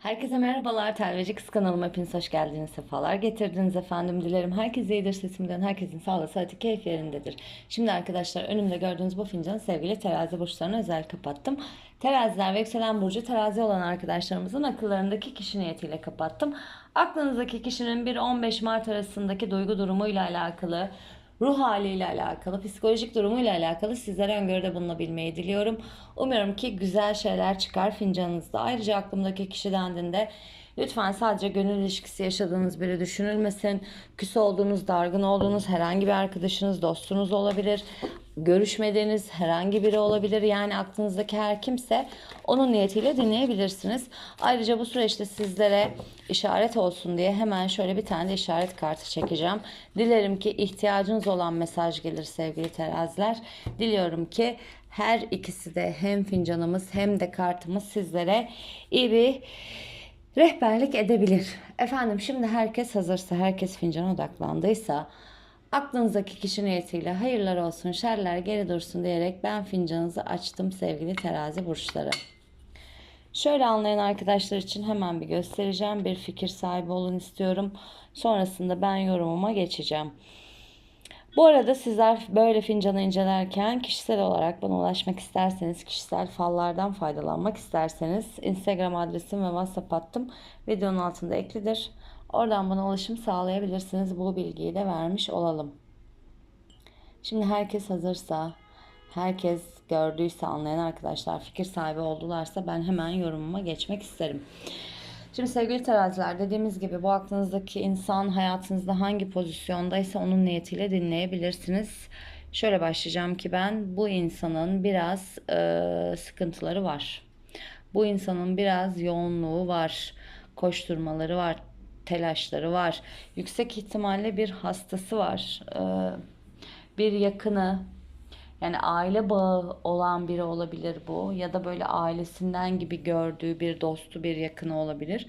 Herkese merhabalar. Telveci Kız kanalıma hepiniz hoş geldiniz. Sefalar getirdiniz efendim. Dilerim herkes iyidir. Sesimden herkesin sağlığı, sıhhati, keyif yerindedir. Şimdi arkadaşlar önümde gördüğünüz bu fincanı sevgili terazi burçlarına özel kapattım. Teraziler ve yükselen burcu terazi olan arkadaşlarımızın akıllarındaki kişi niyetiyle kapattım. Aklınızdaki kişinin 1-15 Mart arasındaki duygu durumuyla alakalı ruh haliyle alakalı, psikolojik durumuyla alakalı sizlere öngörüde bulunabilmeyi diliyorum. Umuyorum ki güzel şeyler çıkar fincanınızda. Ayrıca aklımdaki kişi dendiğinde lütfen sadece gönül ilişkisi yaşadığınız biri düşünülmesin. Küs olduğunuz, dargın olduğunuz herhangi bir arkadaşınız, dostunuz olabilir. Görüşmediğiniz herhangi biri olabilir. Yani aklınızdaki her kimse onun niyetiyle dinleyebilirsiniz. Ayrıca bu süreçte sizlere işaret olsun diye hemen şöyle bir tane de işaret kartı çekeceğim. Dilerim ki ihtiyacınız olan mesaj gelir sevgili teraziler. Diliyorum ki her ikisi de hem fincanımız hem de kartımız sizlere iyi bir rehberlik edebilir. Efendim şimdi herkes hazırsa, herkes fincana odaklandıysa aklınızdaki kişi niyetiyle hayırlar olsun, şerler geri dursun diyerek ben fincanınızı açtım sevgili terazi burçları. Şöyle anlayan arkadaşlar için hemen bir göstereceğim. Bir fikir sahibi olun istiyorum. Sonrasında ben yorumuma geçeceğim. Bu arada sizler böyle fincanı incelerken kişisel olarak bana ulaşmak isterseniz, kişisel fallardan faydalanmak isterseniz Instagram adresim ve WhatsApp hattım videonun altında eklidir. Oradan bana ulaşım sağlayabilirsiniz. Bu bilgiyi de vermiş olalım. Şimdi herkes hazırsa, herkes gördüyse anlayan arkadaşlar fikir sahibi oldularsa ben hemen yorumuma geçmek isterim. Şimdi sevgili teraziler dediğimiz gibi bu aklınızdaki insan hayatınızda hangi pozisyondaysa onun niyetiyle dinleyebilirsiniz. Şöyle başlayacağım ki ben bu insanın biraz e, sıkıntıları var. Bu insanın biraz yoğunluğu var, koşturmaları var, telaşları var. Yüksek ihtimalle bir hastası var. E, bir yakını yani aile bağı olan biri olabilir bu ya da böyle ailesinden gibi gördüğü bir dostu bir yakını olabilir.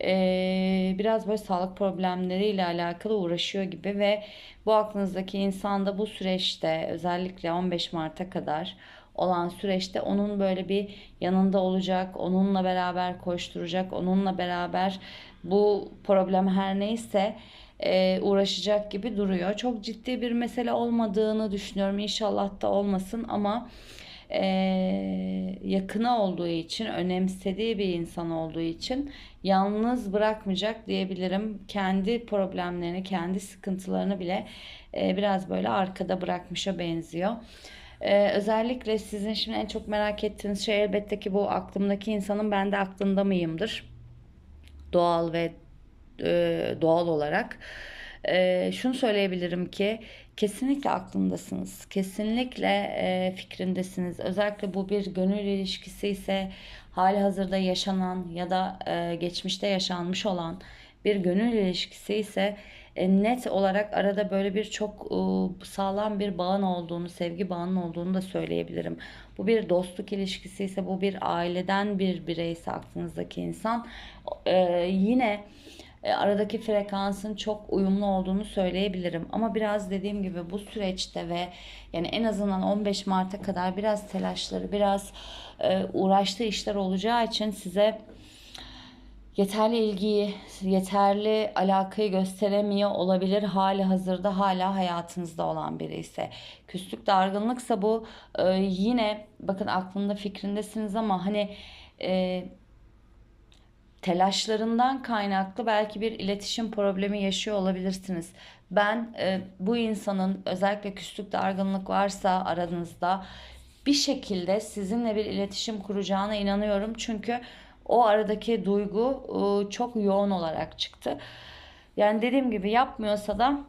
Ee, biraz böyle sağlık problemleriyle alakalı uğraşıyor gibi ve bu aklınızdaki insan da bu süreçte özellikle 15 Mart'a kadar olan süreçte onun böyle bir yanında olacak, onunla beraber koşturacak, onunla beraber bu problem her neyse e, uğraşacak gibi duruyor. Çok ciddi bir mesele olmadığını düşünüyorum. İnşallah da olmasın ama e, yakını olduğu için, önemsediği bir insan olduğu için yalnız bırakmayacak diyebilirim. Kendi problemlerini, kendi sıkıntılarını bile e, biraz böyle arkada bırakmışa benziyor. Ee, özellikle sizin şimdi en çok merak ettiğiniz şey elbette ki bu aklımdaki insanın ben de aklında mıyımdır? Doğal ve e, doğal olarak. E, şunu söyleyebilirim ki kesinlikle aklındasınız. Kesinlikle e, fikrindesiniz. Özellikle bu bir gönül ilişkisi ise hali hazırda yaşanan ya da e, geçmişte yaşanmış olan bir gönül ilişkisi ise net olarak arada böyle bir çok e, sağlam bir bağın olduğunu, sevgi bağının olduğunu da söyleyebilirim. Bu bir dostluk ilişkisi ise bu bir aileden bir bireyse aklınızdaki insan e, yine e, aradaki frekansın çok uyumlu olduğunu söyleyebilirim. Ama biraz dediğim gibi bu süreçte ve yani en azından 15 Mart'a kadar biraz telaşları, biraz e, uğraştığı işler olacağı için size yeterli ilgiyi, yeterli alakayı gösteremiyor olabilir hali hazırda hala hayatınızda olan biri ise. Küslük dargınlıksa bu e, yine bakın aklında fikrindesiniz ama hani e, telaşlarından kaynaklı belki bir iletişim problemi yaşıyor olabilirsiniz. Ben e, bu insanın özellikle küslük dargınlık varsa aranızda bir şekilde sizinle bir iletişim kuracağına inanıyorum. Çünkü o aradaki duygu e, çok yoğun olarak çıktı. Yani dediğim gibi yapmıyorsa da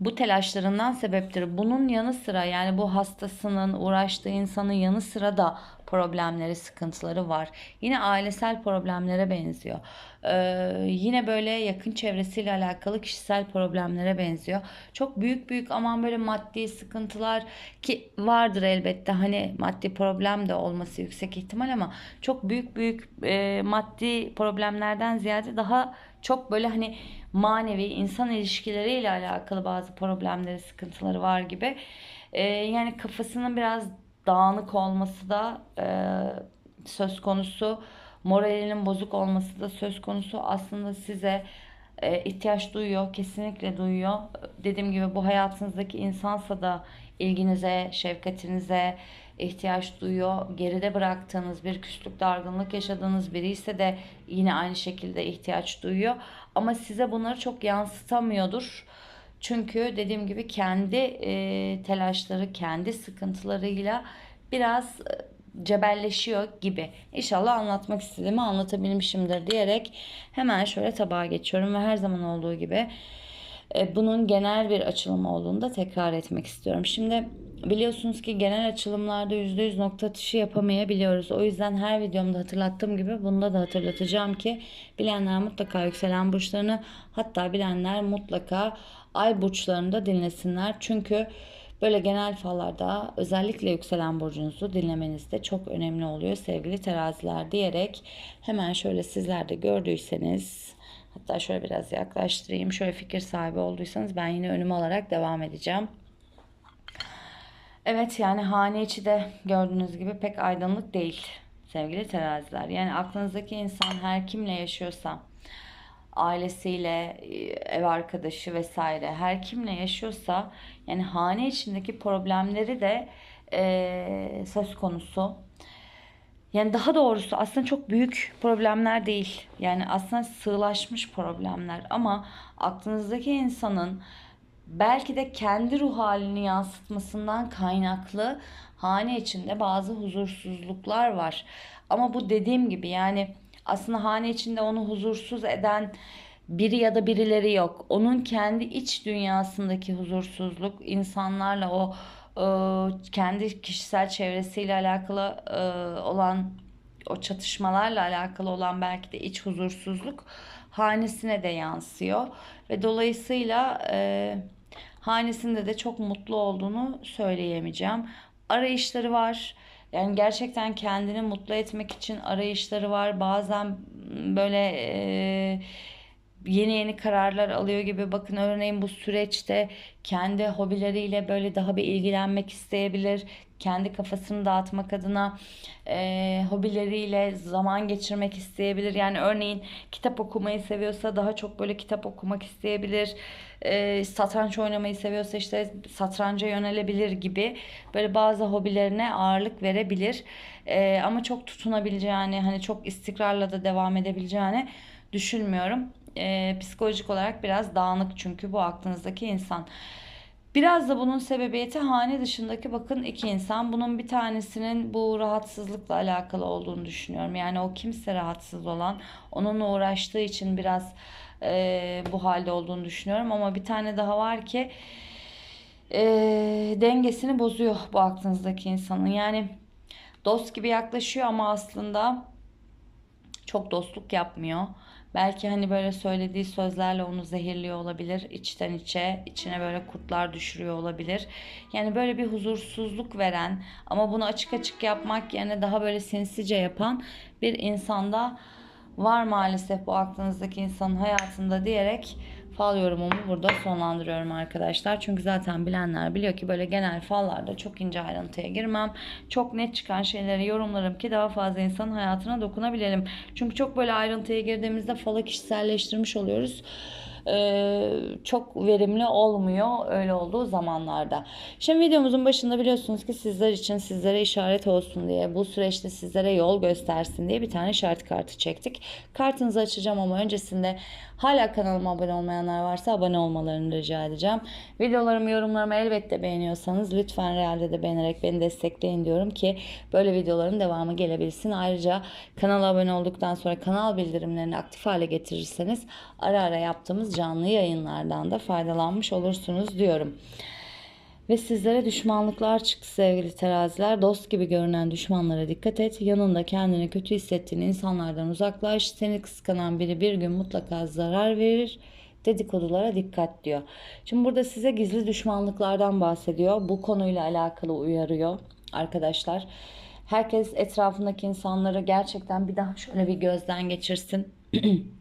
bu telaşlarından sebeptir. Bunun yanı sıra yani bu hastasının uğraştığı insanın yanı sıra da problemleri, sıkıntıları var. Yine ailesel problemlere benziyor. Ee, yine böyle yakın çevresiyle alakalı kişisel problemlere benziyor. Çok büyük büyük aman böyle maddi sıkıntılar ki vardır elbette hani maddi problem de olması yüksek ihtimal ama çok büyük büyük e, maddi problemlerden ziyade daha çok böyle hani manevi insan ilişkileriyle alakalı bazı problemleri, sıkıntıları var gibi. Ee, yani kafasının biraz dağınık olması da e, söz konusu moralinin bozuk olması da söz konusu. Aslında size e, ihtiyaç duyuyor, kesinlikle duyuyor. Dediğim gibi bu hayatınızdaki insansa da ilginize, şefkatinize ihtiyaç duyuyor. Geride bıraktığınız bir küslük, dargınlık yaşadığınız biri ise de yine aynı şekilde ihtiyaç duyuyor. Ama size bunları çok yansıtamıyordur. Çünkü dediğim gibi kendi e, telaşları, kendi sıkıntılarıyla biraz e, cebelleşiyor gibi. İnşallah anlatmak istediğimi anlatabilmişimdir diyerek hemen şöyle tabağa geçiyorum ve her zaman olduğu gibi e, bunun genel bir açılım olduğunu da tekrar etmek istiyorum. Şimdi biliyorsunuz ki genel açılımlarda %100 nokta atışı yapamayabiliyoruz. O yüzden her videomda hatırlattığım gibi bunda da hatırlatacağım ki bilenler mutlaka yükselen burçlarını hatta bilenler mutlaka ay burçlarını da dinlesinler. Çünkü Böyle genel fallarda özellikle yükselen burcunuzu dinlemeniz de çok önemli oluyor sevgili teraziler diyerek hemen şöyle sizler de gördüyseniz hatta şöyle biraz yaklaştırayım şöyle fikir sahibi olduysanız ben yine önüme alarak devam edeceğim. Evet yani hane içi de gördüğünüz gibi pek aydınlık değil sevgili teraziler. Yani aklınızdaki insan her kimle yaşıyorsa ailesiyle, ev arkadaşı vesaire her kimle yaşıyorsa yani hane içindeki problemleri de e, söz konusu. Yani daha doğrusu aslında çok büyük problemler değil. Yani aslında sığlaşmış problemler ama aklınızdaki insanın belki de kendi ruh halini yansıtmasından kaynaklı hane içinde bazı huzursuzluklar var. Ama bu dediğim gibi yani aslında hane içinde onu huzursuz eden biri ya da birileri yok. Onun kendi iç dünyasındaki huzursuzluk, insanlarla o e, kendi kişisel çevresiyle alakalı e, olan o çatışmalarla alakalı olan belki de iç huzursuzluk hanesine de yansıyor ve dolayısıyla e, hanesinde de çok mutlu olduğunu söyleyemeyeceğim. Arayışları var. Yani gerçekten kendini mutlu etmek için arayışları var. Bazen böyle e, yeni yeni kararlar alıyor gibi. Bakın örneğin bu süreçte kendi hobileriyle böyle daha bir ilgilenmek isteyebilir. Kendi kafasını dağıtmak adına e, hobileriyle zaman geçirmek isteyebilir. Yani örneğin kitap okumayı seviyorsa daha çok böyle kitap okumak isteyebilir. E, satranç oynamayı seviyorsa işte satranca yönelebilir gibi. Böyle bazı hobilerine ağırlık verebilir. E, ama çok tutunabileceğini hani çok istikrarla da devam edebileceğini düşünmüyorum e, psikolojik olarak biraz dağınık çünkü bu aklınızdaki insan. Biraz da bunun sebebiyeti hane dışındaki bakın iki insan. Bunun bir tanesinin bu rahatsızlıkla alakalı olduğunu düşünüyorum. Yani o kimse rahatsız olan, onunla uğraştığı için biraz e, bu halde olduğunu düşünüyorum. Ama bir tane daha var ki e, dengesini bozuyor bu aklınızdaki insanın. Yani dost gibi yaklaşıyor ama aslında çok dostluk yapmıyor. Belki hani böyle söylediği sözlerle onu zehirliyor olabilir. içten içe, içine böyle kurtlar düşürüyor olabilir. Yani böyle bir huzursuzluk veren ama bunu açık açık yapmak yerine daha böyle sinsice yapan bir insanda var maalesef bu aklınızdaki insanın hayatında diyerek fal yorumumu burada sonlandırıyorum arkadaşlar. Çünkü zaten bilenler biliyor ki böyle genel fallarda çok ince ayrıntıya girmem. Çok net çıkan şeyleri yorumlarım ki daha fazla insanın hayatına dokunabilelim. Çünkü çok böyle ayrıntıya girdiğimizde falı kişiselleştirmiş oluyoruz çok verimli olmuyor öyle olduğu zamanlarda. Şimdi videomuzun başında biliyorsunuz ki sizler için sizlere işaret olsun diye bu süreçte sizlere yol göstersin diye bir tane işaret kartı çektik. Kartınızı açacağım ama öncesinde hala kanalıma abone olmayanlar varsa abone olmalarını rica edeceğim. Videolarımı yorumlarımı elbette beğeniyorsanız lütfen realde de beğenerek beni destekleyin diyorum ki böyle videoların devamı gelebilsin. Ayrıca kanala abone olduktan sonra kanal bildirimlerini aktif hale getirirseniz ara ara yaptığımız canlı yayınlardan da faydalanmış olursunuz diyorum. Ve sizlere düşmanlıklar çıktı sevgili teraziler. Dost gibi görünen düşmanlara dikkat et. Yanında kendini kötü hissettiğin insanlardan uzaklaş. Seni kıskanan biri bir gün mutlaka zarar verir. Dedikodulara dikkat diyor. Şimdi burada size gizli düşmanlıklardan bahsediyor. Bu konuyla alakalı uyarıyor arkadaşlar. Herkes etrafındaki insanları gerçekten bir daha şöyle bir gözden geçirsin.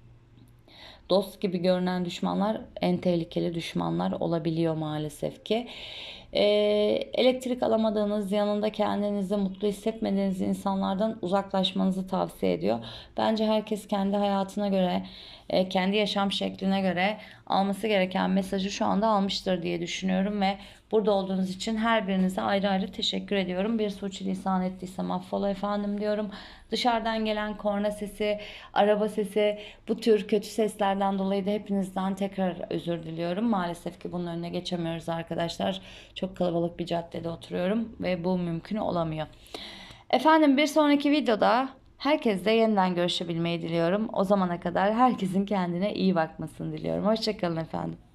Dost gibi görünen düşmanlar en tehlikeli düşmanlar olabiliyor maalesef ki. Ee, elektrik alamadığınız, yanında kendinizi mutlu hissetmediğiniz insanlardan uzaklaşmanızı tavsiye ediyor. Bence herkes kendi hayatına göre, e, kendi yaşam şekline göre alması gereken mesajı şu anda almıştır diye düşünüyorum ve burada olduğunuz için her birinize ayrı ayrı teşekkür ediyorum. Bir suçlisan ettiysem affola efendim diyorum. Dışarıdan gelen korna sesi, araba sesi, bu tür kötü seslerden dolayı da hepinizden tekrar özür diliyorum. Maalesef ki bunun önüne geçemiyoruz arkadaşlar. Çok kalabalık bir caddede oturuyorum ve bu mümkün olamıyor. Efendim bir sonraki videoda herkesle yeniden görüşebilmeyi diliyorum. O zamana kadar herkesin kendine iyi bakmasını diliyorum. Hoşçakalın efendim.